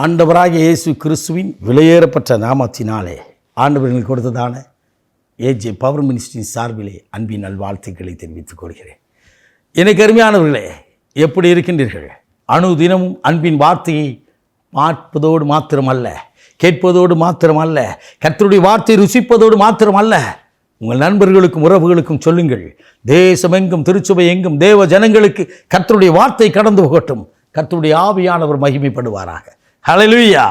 ஆண்டவராக இயேசு கிறிஸ்துவின் விலையேறப்பட்ட நாமத்தினாலே ஆண்டவர்கள் கொடுத்ததான ஏஜே பவர் மினிஸ்டரின் சார்பிலே அன்பின் நல்வாழ்த்துக்களை தெரிவித்துக் கொள்கிறேன். எனக்கு அருமையானவர்களே எப்படி இருக்கின்றீர்கள்? அணு தினமும் அன்பின் வார்த்தையை பார்ப்பதோடு மாத்திரமல்ல கேட்பதோடு மாத்திரமல்ல கர்த்தருடைய வார்த்தையை ருசிப்பதோடு மாத்திரமல்ல உங்கள் நண்பர்களுக்கும் உறவுகளுக்கும் சொல்லுங்கள். தேசமெங்கும் திருச்சபை எங்கும் தேவ ஜனங்களுக்கு கர்த்தருடைய வார்த்தை கடந்து போகட்டும். கர்த்தருடைய ஆவியானவர் மகிமைப்படுவாராக. ஹalleluya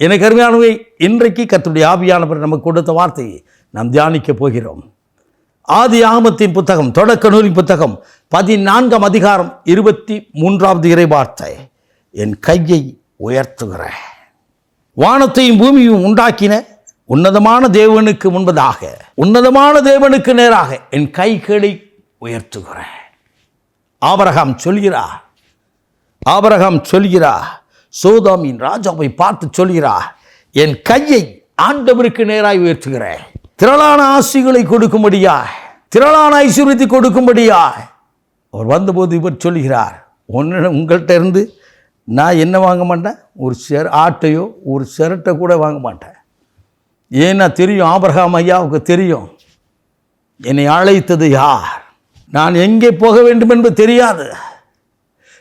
எனக்கு அருமையானவை இன்றைக்கு கத்துடைய ஆவியானவர் நமக்கு கொடுத்த வார்த்தையை நாம் தியானிக்கப் போகிறோம். ஆதி ஆமத்தின் புத்தகம் தொடக்க நூலின் புத்தகம் பதினான்காம் அதிகாரம் இருபத்தி மூன்றாவது இறை வார்த்தை என் கையை உயர்த்துகிற. வானத்தையும் பூமியும் உண்டாக்கின உன்னதமான தேவனுக்கு முன்பதாக உன்னதமான தேவனுக்கு நேராக என் கைகளை உயர்த்துகிறேன் ஆபரகாம் சொல்கிறா ஆபரகாம் சொல்கிறா சோதாமின் ராஜாவை பார்த்து சொல்கிறார் என் கையை ஆண்டவருக்கு நேராய் உயர்த்துகிறேன் திரளான ஆசிகளை கொடுக்கும்படியா? திரளான ஐஸ்வர்யத்தை கொடுக்கும்படியா? அவர் வந்தபோது இவர் சொல்கிறார் ஒன்று உங்கள்கிட்ட இருந்து நான் என்ன வாங்க மாட்டேன்? ஒரு செர ஆட்டையோ ஒரு செரட்டை கூட வாங்க மாட்டேன். ஏன்னா தெரியும் ஆபரகாம் ஐயாவுக்கு தெரியும் என்னை அழைத்தது யார்? நான் எங்கே போக வேண்டும் என்பது தெரியாது.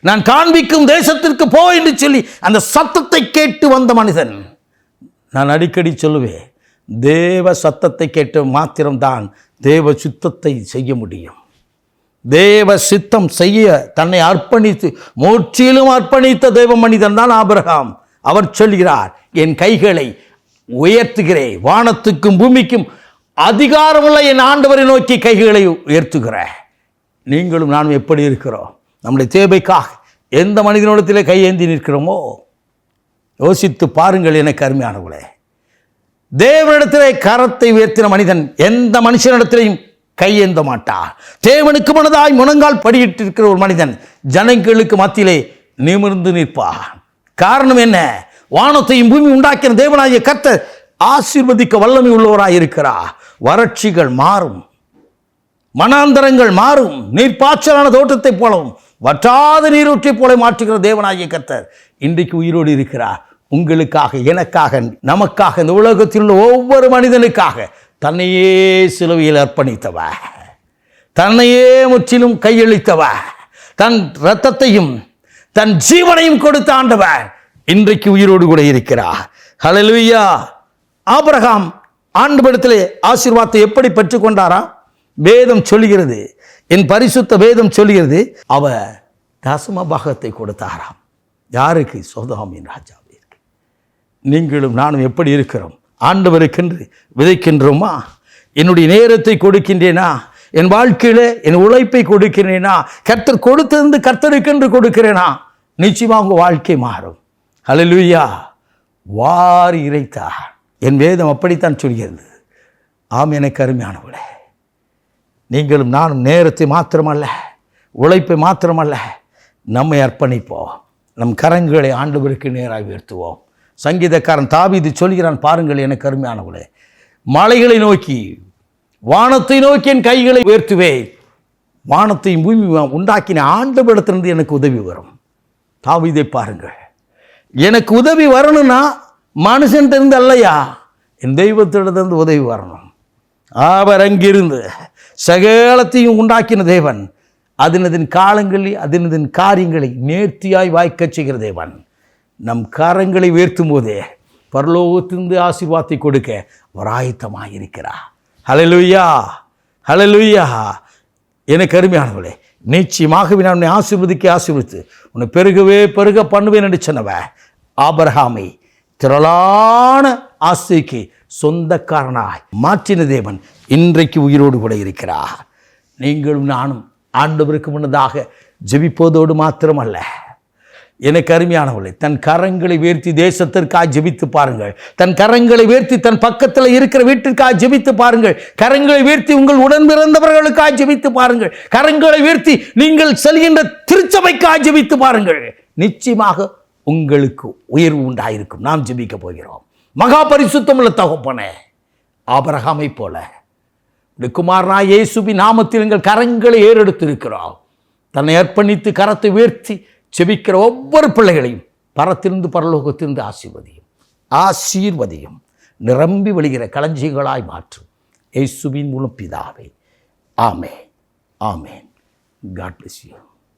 நான் காண்பிக்கும் தேசத்திற்கு போ என்று சொல்லி அந்த சத்தத்தை கேட்டு வந்த மனிதன் நான் அடிக்கடி சொல்லுவேன் தேவ சத்தத்தை கேட்டு மாத்திரம்தான் தேவ சுத்தத்தை செய்ய முடியும். தேவ சித்தம் செய்ய தன்னை அர்ப்பணித்து முற்றிலும் அர்ப்பணித்த தேவ மனிதன் தான் ஆபிரகாம். அவர் சொல்கிறார் என் கைகளை உயர்த்துகிறேன் வானத்துக்கும் பூமிக்கும் அதிகாரமுள்ள என் ஆண்டவரை நோக்கி கைகளை உயர்த்துகிறேன். நீங்களும் நானும் எப்படி இருக்கிறோம்? நம்முடைய தேவைக்காக எந்த மனிதனிடத்திலே கையேந்தி நிற்கிறோமோ யோசித்து பாருங்கள் எனக்கு அருமையானவர்களே. தேவனிடத்திலே கரத்தை உயர்த்தின மனிதன் எந்த மனுஷனிடத்திலையும் கையேந்த மாட்டார். தேவனுக்கு மனதாய் முழங்கால் படியிட்டிருக்கிற ஒரு மனிதன் ஜனங்களுக்கு மத்தியிலே நிமிர்ந்து நிற்பார். காரணம் என்ன? வானத்தையும் பூமி உண்டாக்கின தேவனாகிய கத்த ஆசீர்வதிக்க வல்லமை உள்ளவராய் இருக்கிறார். வறட்சிகள் மாறும். மனாந்தரங்கள் மாறும். நீர்ப்பாய்ச்சலான தோட்டத்தைப் போலவும் வற்றாத நீரூற்றைப் போல மாற்றுகிற தேவனாகிய கர்த்தர் இன்றைக்கு உயிரோடு இருக்கிறார். உங்களுக்காக எனக்காக நமக்காக இந்த உலகத்தில் உள்ள ஒவ்வொரு மனிதனுக்காக தன்னையே சிலுவையில் அர்ப்பணித்தவ தன்னையே முற்றிலும் கையளித்தவ தன் இரத்தத்தையும் தன் ஜீவனையும் கொடுத்த ஆண்டவர் இன்றைக்கு உயிரோடு கூட இருக்கிறார். ஹலலுயா ஆபரகாம் ஆண்டு படத்திலே ஆசீர்வாதத்தை எப்படி பெற்றுக்கொண்டாரா? வேதம் சொல்கிறது என் பரிசுத்த வேதம் சொல்கிறது அவ தசம பாகத்தை கொடுத்தாராம். யாருக்கு? சோதாமின் ராஜாவிற்கு. நீங்களும் நானும் எப்படி இருக்கிறோம்? ஆண்டவருக்கென்று விதைக்கின்றோமா? என்னுடைய நேரத்தை கொடுக்கின்றேனா? என் வாழ்க்கையில் என் உழைப்பை கொடுக்கிறேனா கர்த்தர் கொடுத்திருந்து கர்த்தருக்கென்று கொடுக்கிறேனா? நிச்சயமாக உங்கள் வாழ்க்கை மாறும். அலலுயா வாரி இறைத்தார். என் வேதம் அப்படித்தான் சொல்கிறது. ஆம் எனக்கு அருமையானவளே. நீங்களும் நானும் நேரத்தை மாத்திரமல்ல உழைப்பை மாத்திரமல்ல நம்மை அர்ப்பணிப்போம். நம் கரங்களை ஆண்டவருக்கு நேராக உயர்த்துவோம். சங்கீதக்காரன் தாவிது சொல்கிறான் பாருங்கள் எனக்கு அருமையானவளே மலைகளை நோக்கி வானத்தை நோக்கி என் கைகளை உயர்த்துவேன். வானத்தையும் பூமி உண்டாக்கின ஆண்டவரிடத்திலிருந்து எனக்கு உதவி வரும். தாவிதை பாருங்கள் எனக்கு உதவி வரணும்னா மனுஷன்கிட்ட அல்லையா? என் தெய்வத்திடத்திலிருந்து உதவி வரணும். அவர் அங்கிருந்து சகலத்தையும் உண்டாக்கின தேவன். அதனதின் காலங்களில் அதனதின் காரியங்களை நேர்த்தியாய் வாய்க்கச் செய்கிற தேவன். நம் கரங்களை உயர்த்தும் போதே பரலோகத்திலிருந்து ஆசீர்வாதத்தை கொடுக்க அவர் ஆயத்தமாக இருக்கிறார். ஹalleluya ஹalleluya எனக்கு அருமையானவளே நிச்சயமாகவே நான் உன்னை ஆசீர்வதிக்க ஆசீர்வதித்து உன்னை பெருகவே பெருக பண்ணுவேன் என்று சொன்னவ ஆபரகாமை திரளான ஆசைக்கு சொந்தக்காரனாய் மாற்றின தேவன் இன்றைக்கு உயிரோடு கூட இருக்கிறார். நீங்களும் நானும் ஆண்டவருக்கு முன்னதாக ஜெபிப்பதோடு மாத்திரமல்ல. எனக்கு அருமையானவர்களே தன் கரங்களை உயர்த்தி தேசத்திற்காக ஜெபித்து பாருங்கள். தன் கரங்களை உயர்த்தி தன் பக்கத்தில் இருக்கிற வீட்டிற்காக ஜெபித்து பாருங்கள். கரங்களை உயர்த்தி உங்கள் உடன் பிறந்தவர்களுக்காக ஜெபித்து பாருங்கள். கரங்களை உயர்த்தி நீங்கள் செல்கின்ற திருச்சபைக்காக ஜெபித்து பாருங்கள். நிச்சயமாக உங்களுக்கு உயர்வு உண்டாயிருக்கும். நாம் ஜெபிக்க போகிறோம். மகா பரிசுத்தமுள்ள தகப்பனே ஆபரகாமை போல. இந்த குமாரனா இயேசுபி நாமத்தில் எங்கள் கரங்களை ஏறெடுத்திருக்கிறோம் தன்னை அர்ப்பணித்து கரத்தை உயர்த்தி செபிக்கிற ஒவ்வொரு பிள்ளைகளையும் பரத்திலிருந்து பரலோகத்திலிருந்து ஆசீர்வதியும் ஆசீர்வதியும் நிரம்பி வழிகிற களஞ்சியங்களாய் மாற்றும். இயேசுவின் மூலம் பிதாவே. ஆமே ஆமேன். God bless you